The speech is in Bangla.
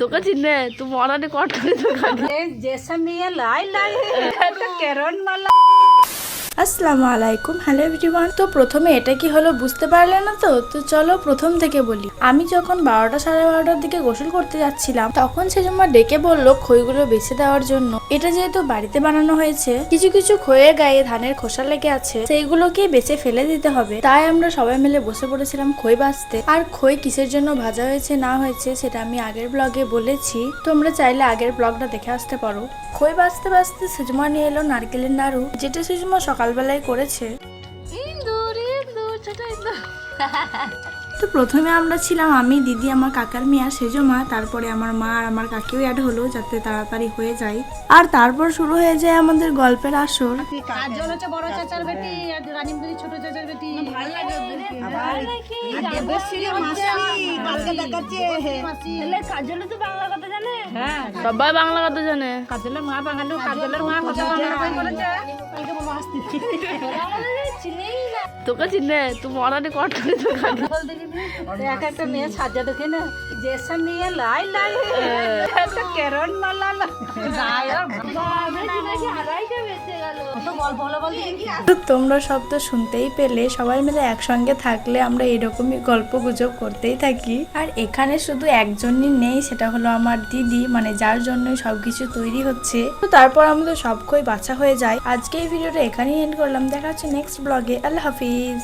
তোকে চিনে তুই মরানে কট করে তোকে জেসামিয়া লাই লাই। কেরন মালা। আসসালামু আলাইকুম হ্যালো এভরিওয়ান। তো প্রথমে এটা কি হলো বুঝতে পারলে না তো? তো চলো প্রথম থেকে বলি। আমি যখন বারোটা সাড়ে বারোটার দিকে গোসল করতে যাচ্ছিলাম তখন সে সেজমা ডেকে বলল খইগুলো বেছে দেওয়ার জন্য। এটা যেহেতু বাড়িতে বানানো হয়েছে, কিছু কিছু খইয়ের গায়ে ধানের খোসা লেগে আছে, সেইগুলোকে বেছে ফেলে দিতে হবে। তাই আমরা সবাই মিলে বসে পড়েছিলাম খই বাঁচতে। আর খই কিসের জন্য ভাজা হয়েছে, না হয়েছে, সেটা আমি আগের ব্লগে বলেছি। তোমরা চাইলে আগের ব্লগটা দেখে আসতে পারো। খই বাঁচতে বাঁচতে সুজমা নিয়ে এলো নারকেলের নাড়ু, যেটা সুজমা সকালবেলায় করেছে। তো প্রথমে আমরা ছিলাম আমি দিদি আমার কাকার মেয়ে সেজো মা তারপরে আমার মা আর আমার কাকিও অ্যাড হলো যাতে তাড়াতাড়ি হয়ে যায়। আর তারপর শুরু হয়ে যায় আমাদের গল্পের আসর। কাজল হচ্ছে বড় চাচার বেটি আর রানীম ছোট চাচার বেটি। ভালো লাগে দেবশ্রী মাসি কালকে দেখাচ্ছে কাজলে তো বাংলা কথা জানে। হ্যাঁ সবাই বাংলা কথা জানে। কাজলের মা বাঙালি কাজলের মা কথা বাংলা বলেছে তোকে চিনে তুই মরানি কট করে তো এক একটা মেয়ে সাজা দেখে না যেসব মেয়ে লাই লাই। তো কেরন মালা কত তোমরা সব তো শুনতেই পেলে, সবাই মিলে একসঙ্গে থাকলে আমরা এরকমই গল্প গুজব করতেই থাকি। আর এখানে শুধু একজনই নেই, সেটা হলো আমার দিদি মানে যার জন্যই সবকিছু তৈরি হচ্ছে। তো তারপর আমাদের সব খই বাছা হয়ে যায়। আজকে এই ভিডিওটা এখানেই এন্ড করলাম। দেখা হচ্ছে নেক্সট ব্লগে আল্লাহ হাফিজ।